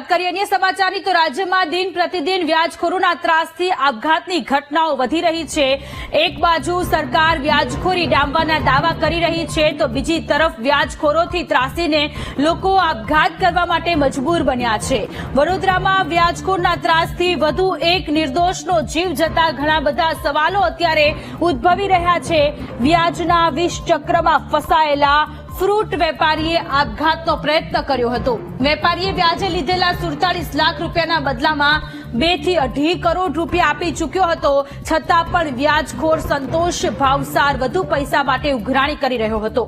વાત કરીએ અન્ય સમાચારની, તો રાજ્યમાં દિન પ્રતિદિન વ્યાજખોરોના ત્રાસથી આપઘાતની ઘટનાઓ વધી રહી છે. એક બાજુ સરકાર વ્યાજખોરી ડામવાના દાવા કરી રહી છે, તો બીજી તરફ વ્યાજખોરોથી ત્રાસીને લોકો આપઘાત કરવા માટે મજબૂર બન્યા છે. વડોદરામાં વ્યાજખોરના ત્રાસથી વધુ એક નિર્દોષનો જીવ જતા ઘણા બધા સવાલો અત્યારે ઉદ્ભવી રહ્યા છે. વ્યાજના વિષ ચક્રમાં ફસાયેલા ફ્રૂટ વેપારીએ આપઘાતનો પ્રયત્ન કર્યો હતો. વેપારીએ વ્યાજે લીધેલા સુડતાલીસ લાખ રૂપિયાના બદલામાં બેથી અઢી કરોડ રૂપિયા આપી ચૂક્યો હતો. છતાં પણ વ્યાજખોર સંતોષ ભાવસાર વધુ પૈસા માટે ઉઘરાણી કરી રહ્યો હતો.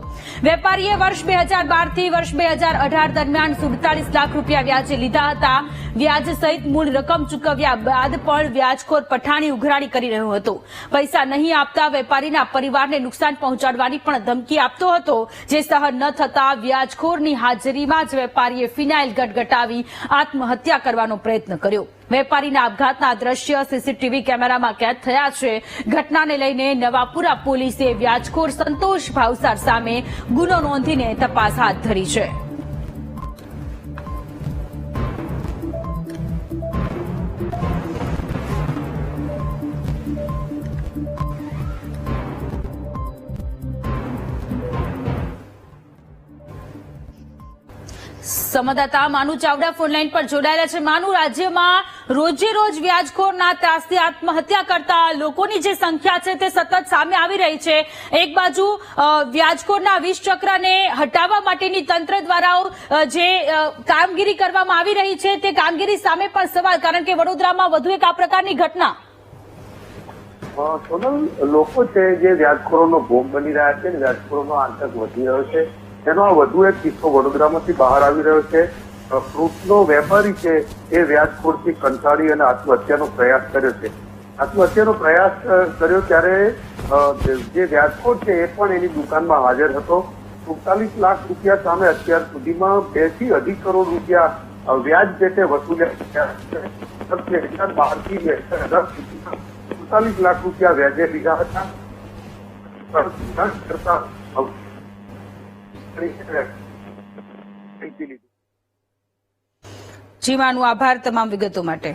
વેપારીએ વર્ષ બે હજાર બારથી વર્ષ બે હજાર અઢાર દરમિયાન સુડતાલીસ લાખ રૂપિયા વ્યાજે લીધા હતા. વ્યાજ સહિત મૂળ રકમ ચૂકવ્યા બાદ પણ વ્યાજખોર પઠાણી ઉઘરાણી કરી રહ્યો હતો. પૈસા નહીં આપતા વેપારીના પરિવારને નુકસાન પહોંચાડવાની પણ ધમકી આપતો હતો, જે સહન ન થતા વ્યાજખોરની હાજરીમાં જ વેપારીએ ફિનાઇલ ગટગટાવી આત્મહત્યા કરવાનો પ્રયત્ન કર્યો. વેપારીના આપઘાતના દ્રશ્ય સીસીટીવી કેમેરામાં કેદ થયા છે. ઘટનાને લઈને નવાપુરા પોલીસે વ્યાજખોર સંતોષ ભાવસાર સામે ગુનો નોંધીને તપાસ હાથ ધરી છે. સંવાદદાતા માનુ ચાવડા ફોનલાઈન પર જોડાયેલા છે. માનુ, રાજ્યમાં રોજે રોજ વ્યાજખોરના ત્રાસથી આત્મહત્યા કરતા લોકોની જે સંખ્યા છે તે સતત સામે આવી રહી છે. એક બાજુ વ્યાજખોરના ચક્રને હટાવવા માટેની તંત્ર દ્વારા જે કામગીરી કરવામાં આવી રહી છે તે કામગીરી સામે પણ સવાલ, કારણ કે વડોદરામાં વધુ એક આ પ્રકારની ઘટના. સોનલ, લોકો છે જે વ્યાજખોરોનો ભોગ બની રહ્યા છે વ્યાજખોરોનો આતંક વધી રહ્યો છે. તેનો આ વધુ એક કિસ્સો વડોદરામાંથી બહાર આવી રહ્યો છે. ફ્રૂટનો વેપારી છે એ વ્યાજખોરથી કંટાળી અને આત્મહત્યાનો પ્રયાસ કર્યો છે. આત્મહત્યાનો પ્રયાસ કર્યો ત્યારે જે- વ્યાજખોર છે એ પણ એની દુકાનમાં હાજર હતો. સુડતાલીસ લાખ રૂપિયા સામે અત્યાર સુધીમાં બેથી અઢી કરોડ રૂપિયા વ્યાજ પેટે વસૂલ્યા છે. બે હજાર બારથી બે હજાર સુડતાલીસ લાખ રૂપિયા વ્યાજે લીધા હતા. કરતા જી માનું આભાર તમામ વિગતો માટે.